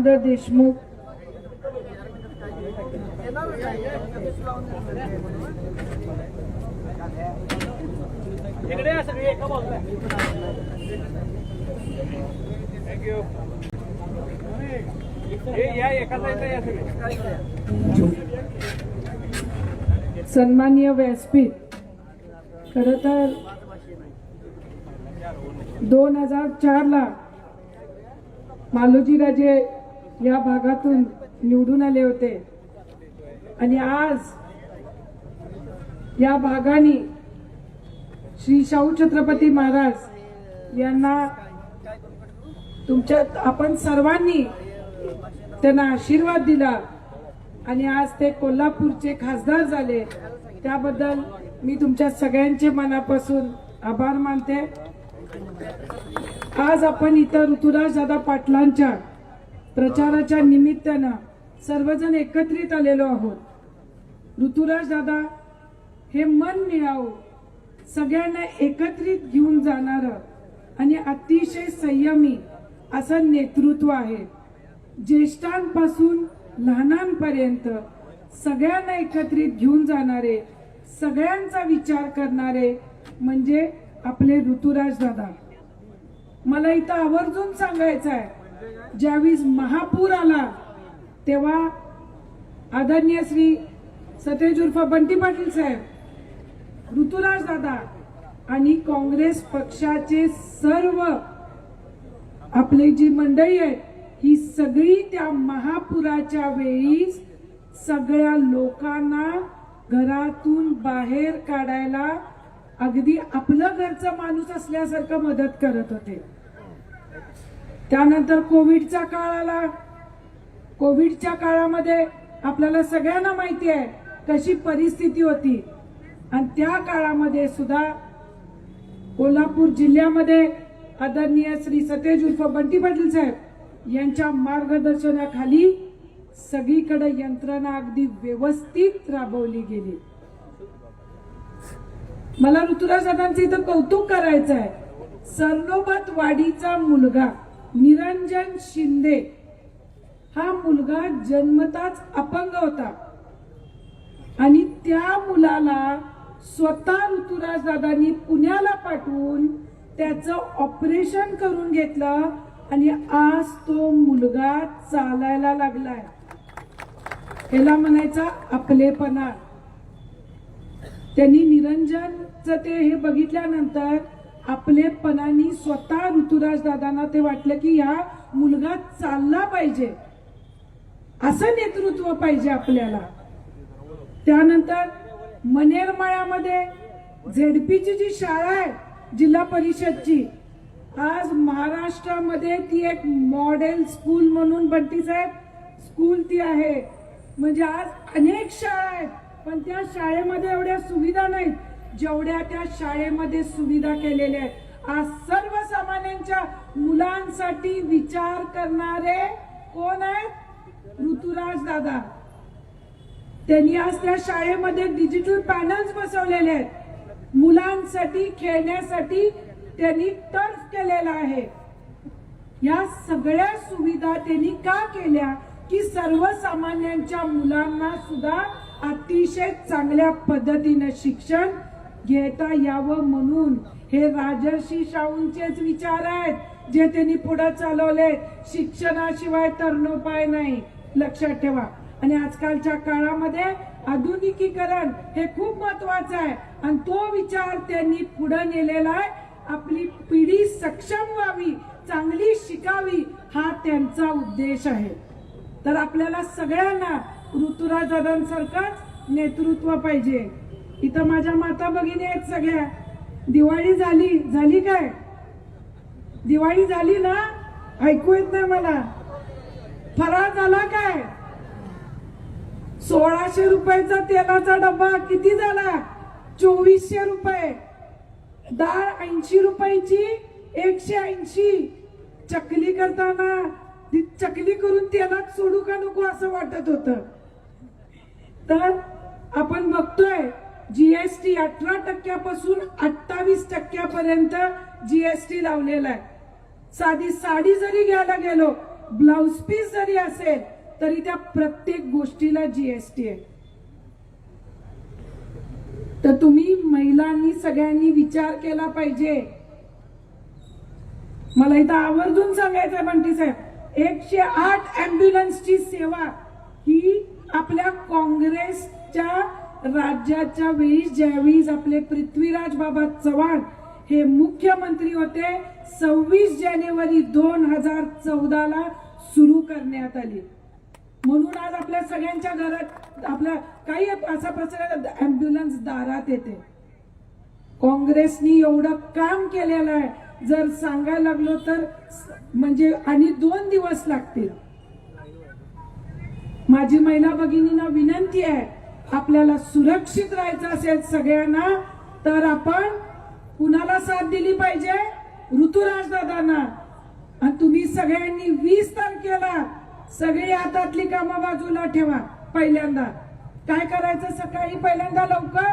आनंद देशमुख. इकडे या सगळे एका बाजूला. थँक्यू या एका साईडला या सगळे. सन्माननीय व्यासपीठ. खर तर दोन हजार चारला मालोजीराजे या भागातून निवडून आले होते. आणि आज या भागाने श्री शाहू छत्रपती महाराज यांना तुमच्या आपण सर्वांनी त्यांना आशीर्वाद दिला. आणि आज ते कोल्हापूरचे खासदार झाले. त्याबद्दल मी तुमच्या सगळ्यांचे मनापासून आभार मानते. आज आपण इतर ऋतुराज दादा पाटलांच्या प्रचाराच्या निमित्तानं सर्वजण एकत्रित आलेलो आहोत. ऋतुराज दादा हे मन मिळावं. सगळ्यांना एकत्रित घेऊन जाणार आणि अतिशय संयमी असं नेतृत्व आहे. ज्येष्ठांपासून लहानांपर्यंत सगळ्यांना एकत्रित घेऊन जाणारे सगळ्यांचा विचार करणारे म्हणजे आपले ऋतुराज दादा. मला इथं आवर्जून सांगायचं आहे ज्यावेळेस महापूर आला तेव्हा आदरणीय श्री सतेज उर्फ बंटी पाटील साहेब ऋतुराज दादा आणि काँग्रेस पक्षाचे सर्व आपली जी मंडळी आहेत ही सगळी त्या महापुराच्या वेळी सगळ्या लोकांना घरातून बाहेर काढायला अगदी आपलं घरचं माणूस असल्यासारखं मदत करत होते. त्यानंतर कोविडचा काळ आला. कोविडच्या काळामध्ये आपल्याला सगळ्यांना माहिती आहे कशी परिस्थिती होती. आणि त्या काळामध्ये सुद्धा कोल्हापूर जिल्ह्यामध्ये आदरणीय श्री सतेज उर्फ बंटी पाटील साहेब यांच्या मार्गदर्शनाखाली सगळीकडे यंत्रणा अगदी व्यवस्थित राबवली गेली. मला ऋतुराज इथं कौतुक करायचं आहे सरनोबत वाडीचा मुलगा. निरंजन शिंदे हा मुलगा जन्मताच अपंग होता. आणि त्या मुलाला स्वतः ऋतुराज दादांनी पुण्याला पाठवून त्याचं ऑपरेशन करून घेतलं आणि आज तो मुलगा चालायला लागलाय. ह्याला म्हणायचा आपलेपणा. त्यांनी निरंजनचं ते हे बघितल्यानंतर आपलेपणाने स्वतः ऋतुराज दादांना ते वाटलं की या मुलगा चालला पाहिजे. असं नेतृत्व पाहिजे आपल्याला. त्यानंतर मनेरमाळ्यामध्ये झेडपीची जी शाळा आहे जिल्हा परिषदची आज महाराष्ट्रामध्ये ती एक मॉडेल स्कूल म्हणून बंटी साहेब. स्कूल ती आहे. म्हणजे आज अनेक शाळा आहेत पण त्या शाळेमध्ये एवढ्या सुविधा नाहीत. जेवढ्या त्या शाळेमध्ये सुविधा केलेल्या आहेत आज सर्वसामान्यांच्या मुलांसाठी विचार करणारे कोण आहेत? ऋतुराज दादा. त्यांनी आज त्या शाळेमध्ये डिजिटल पॅनल्स बसवलेले आहेत. मुलांसाठी खेळण्यासाठी त्यांनी टर्फ केलेला आहे. या सगळ्या सुविधा त्यांनी का केल्या? की सर्वसामान्यांच्या मुलांना सुद्धा अतिशय चांगल्या पद्धतीनं शिक्षण घेता यावं म्हणून. हे राजर्षी शाहूंचेच विचार आहेत जे त्यांनी पुढे चालवले शिक्षणाशिवाय तरणोपाय नाही. लक्षात ठेवा. आणि आजकालच्या काळामध्ये आधुनिकीकरण हे खूप महत्वाचं आहे. आणि तो विचार त्यांनी पुढे नेलेला आहे. आपली पिढी सक्षम व्हावी चांगली शिकावी हा त्यांचा उद्देश आहे. तर आपल्याला सगळ्यांना ऋतुराज दादांसारखंच नेतृत्व पाहिजे. इथं माझ्या माता भगिनी आहेत सगळ्या. दिवाळी झाली झाली काय? दिवाळी झाली ना? ऐकू येत नाही मला. फराळ झाला काय? सोळाशे रुपयाचा तेलाचा डब्बा किती झाला? चोवीसशे रुपये. डाळ ऐंशी रुपयाची एकशे ऐंशी. चकली करताना चकली करून तेलात सोडू का नको असं वाटत होत. तर आपण बघतोय जीएसटी अठरा टक्क्यापासून अठ्ठावीस टक्क्यापर्यंत जीएसटी लावलेला आहे. साधी साडी जरी घ्यायला गेलो ब्लाउज पीस जरी असेल तरी त्या प्रत्येक गोष्टीला जीएसटी आहे. तर तुम्ही महिलांनी सगळ्यांनी विचार केला पाहिजे. मला इथं आवर्जून सांगायचंय बंटी साहेब एकशे आठ अँब्युलन्सची सेवा ही आपल्या काँग्रेसच्या राज्याच्या वेळी ज्यावेळी आपले पृथ्वीराज बाबा चव्हाण हे मुख्यमंत्री होते सव्वीस जानेवारी दोन हजार चौदाला सुरू करण्यात आली. म्हणून आज आपल्या सगळ्यांच्या घरात आपल्या काही असा प्रसंग अँब्युलन्स दारात येते. काँग्रेसनी एवढं काम केलेलं आहे. जर सांगायला लागलो तर म्हणजे आणि दोन दिवस लागतील. माझी महिला भगिनींना विनंती आहे आपल्याला सुरक्षित राहायचं असेल सगळ्यांना तर आपण कुणाला साथ दिली पाहिजे? ऋतुराज दादांना. आणि तुम्ही सगळ्यांनी वीस तारखेला सगळी हातातली कामं बाजूला ठेवा पहिल्यांदा. काय करायचं सकाळी? पहिल्यांदा लवकर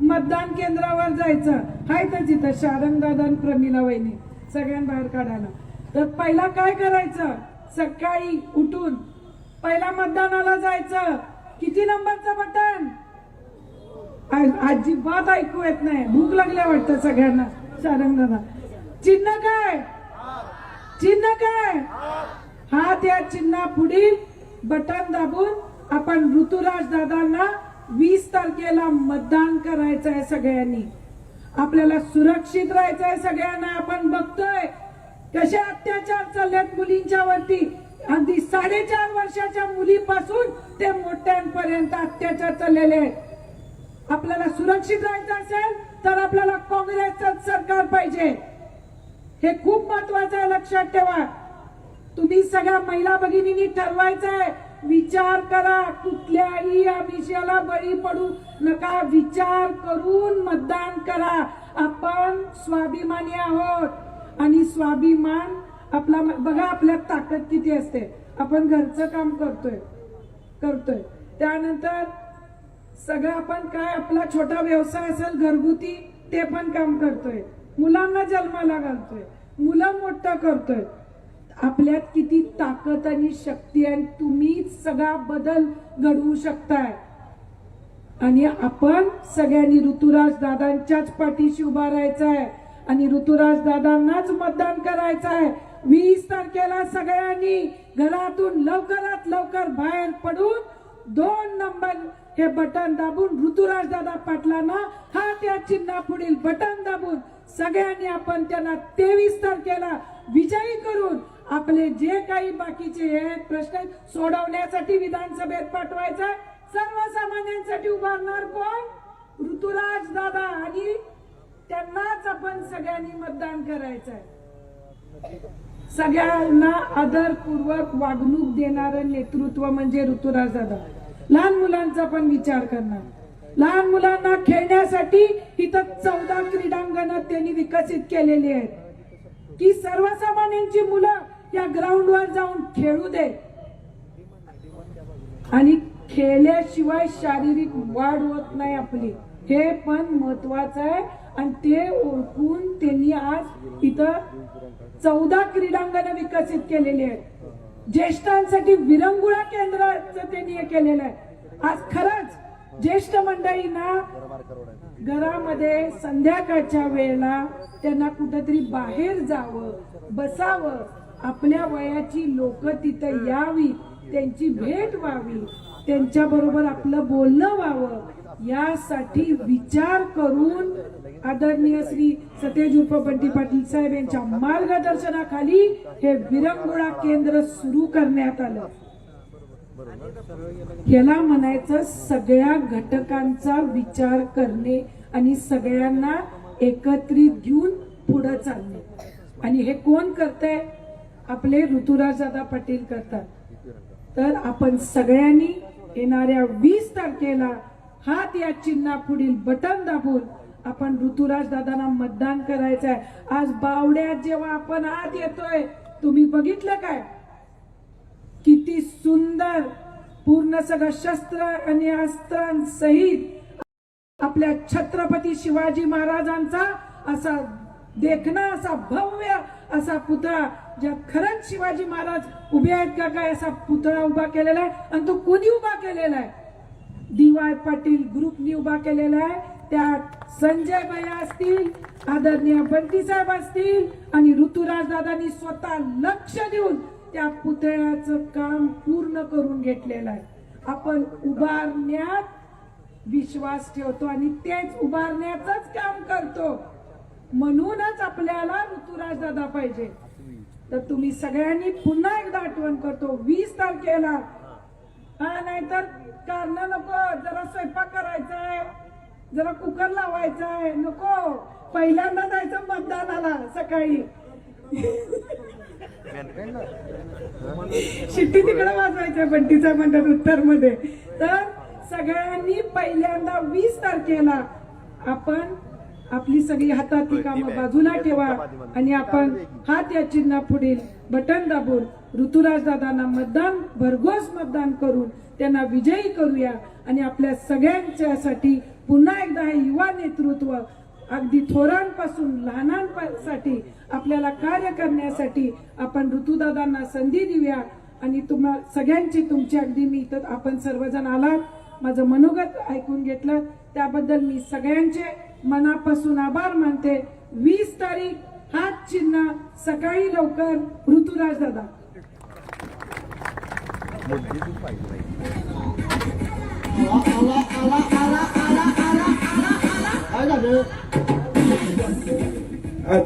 मतदान केंद्रावर जायचं. हाय तर तिथं शारंगदादा प्रमिला वहिनी सगळ्यांना बाहेर काढायला. तर पहिला काय करायचं? सकाळी उठून पहिला मतदानाला जायचं. किती नंबरचं बटन? अजिबात ऐकू येत नाही. भूक लागल्या वाटतं सगळ्यांना. शारंग चिन्ह काय? चिन्ह काय? हा त्या चिन्हा पुढील बटन दाबून आपण ऋतुराज दादांना वीस तारखेला मतदान करायचं आहे सगळ्यांनी. आपल्याला सुरक्षित राहायचं आहे सगळ्यांना. आपण बघतोय कसे अत्याचार चाललेत मुलींच्या वरती अगदी साडेचार वर्षाच्या मुलीपासून ते मोठ्यांपर्यंत अत्याचार चाललेले आहेत. आपल्याला सुरक्षित राहायचं असेल तर आपल्याला काँग्रेसच सरकार पाहिजे. हे खूप महत्वाचं आहे लक्षात ठेवा. तुम्ही सगळ्या महिला भगिनींनी ठरवायचं आहे विचार करा कुठल्याही या विषयाला बळी पडू नका विचार करून मतदान करा. आपण स्वाभिमानी आहोत आणि स्वाभिमान आपला बघा आपल्यात ताकद किती असते. आपण घरचं काम करतोय करतोय. त्यानंतर सगळं आपण काय आपला छोटा व्यवसाय असेल घरगुती ते पण काम करतोय. मुलांना जन्माला घालतोय. मुलं मोठं करतोय. आपल्यात किती ताकद आणि शक्ती आहे तुम्ही सगळा बदल घडवू शकताय. आणि आपण सगळ्यांनी ऋतुराज दादांच्याच पाठीशी उभा राहायचा आहे आणि ऋतुराज दादांनाच मतदान करायचं आहे वीस तारखेला सगळ्यांनी घरातून लवकरात लवकर बाहेर पडून दोन नंबर हे बटन दाबून ऋतुराज दादा पाटलांना हा त्या चिन्हा पुढील बटन दाबून सगळ्यांनी आपण त्यांना तेवीस तारखेला विजयी करून आपले जे काही बाकीचे हे प्रश्न सोडवण्यासाठी विधानसभेत पाठवायचं आहे. सर्वसामान्यांसाठी उभारणार कोण ऋतुराज दादा आणि त्यांनाच आपण सगळ्यांनी मतदान करायचं आहे सगळ्यांना आदरपूर्वक वागणूक देणारं नेतृत्व म्हणजे ऋतुराज दादा. लहान मुलांचा पण विचार करणार. लहान मुलांना खेळण्यासाठी इथं चौदा क्रीडांगण त्यांनी विकसित केलेली आहेत. की सर्वसामान्यांची मुलं या ग्राउंडवर जाऊन खेळू दे आणि खेळल्याशिवाय शारीरिक वाढ होत नाही आपली. हे पण महत्वाचं आहे. आणि ते ओळखून त्यांनी आज इथं चौदा क्रीडांगण विकसित केलेली आहेत. ज्येष्ठांसाठी विरंगुळा केंद्राचं त्यांनी हे केलेलं आहे. आज खरंच ज्येष्ठ मंडळींना घरामध्ये संध्याकाळच्या वेळेला त्यांना कुठंतरी बाहेर जावं बसावं आपल्या वयाची लोक तिथं यावी त्यांची भेट व्हावी त्यांच्याबरोबर आपलं बोलणं व्हावं यासाठी विचार करून आदरणीय श्री सतेज उर्फ पाटील साहेब यांच्या मार्गदर्शनाखाली हे विरंगुळा केंद्र सुरू करण्यात आलं. याला म्हणायचं सगळ्या घटकांचा विचार करणे आणि सगळ्यांना एकत्रित घेऊन पुढे चालणे. आणि हे कोण करतंय? आपले ऋतुराज दादा पाटील करतात. तर आपण सगळ्यांनी येणाऱ्या वीस तारखेला हात या चिन्हा पुढील बटन दाबून आपण ऋतुराज दादांना मतदान करायचं आहे आज बावड्यात जेव्हा आपण आत येतोय तुम्ही बघितलं काय? किती सुंदर पूर्ण सगळं शस्त्र आणि अस्त्रांसहित आपल्या छत्रपती शिवाजी महाराजांचा असा देखणा असा भव्य असा पुतळा ज्यात खरंच शिवाजी महाराज उभे आहेत का काय असा पुतळा उभा केलेला आहे. आणि तो कोणी उभा केलेला आहे? डी वाय पाटील ग्रुपनी उभा केलेला आहे. त्यात संजय भैया असतील आदरणीय बंटी साहेब असतील आणि ऋतुराज दादांनी स्वतः लक्ष देऊन त्या पुतळ्याचं काम पूर्ण करून घेतलेलं आहे. आपण उभारण्यात विश्वास ठेवतो आणि तेच उभारण्याच काम करतो. म्हणूनच आपल्याला ऋतुराज दादा पाहिजे. तर तुम्ही सगळ्यांनी पुन्हा एकदा आठवण करतो वीस तारखेला. हा नाहीतर कारण नको जरा स्वयंपाक करायचा आहे जरा कुकर लावायचा आहे नको. पहिल्यांदा जायचं मतदानाला सकाळी. शिट्टी तिकडे वाजवायचं बंटीचा म्हणतात उत्तरमध्ये तर सगळ्यांनी पहिल्यांदा वीस तारखेला आपण आपली सगळी हातातली कामं बाजूला ठेवा आणि आपण हात या चिन्हा पुढील बटन दाबून ऋतुराज दादांना मतदान भरघोस मतदान करून त्यांना विजयी करूया आणि आपल्या सगळ्यांच्यासाठी पुन्हा एकदा हे युवा नेतृत्व अगदी थोरांपासून लहानांसाठी आपल्याला कार्य करण्यासाठी आपण ऋतुदादांना संधी देऊया. आणि तुम्हा सगळ्यांची तुमची अगदी मी इथं आपण सर्वजण आलात. माझं मनोगत ऐकून घेतलं. त्याबद्दल मी सगळ्यांचे मनापासून आभार मानते. वीस तारीख हात चिन्ह सकाळी लवकर ऋतुराज दादा. आला आला आला आला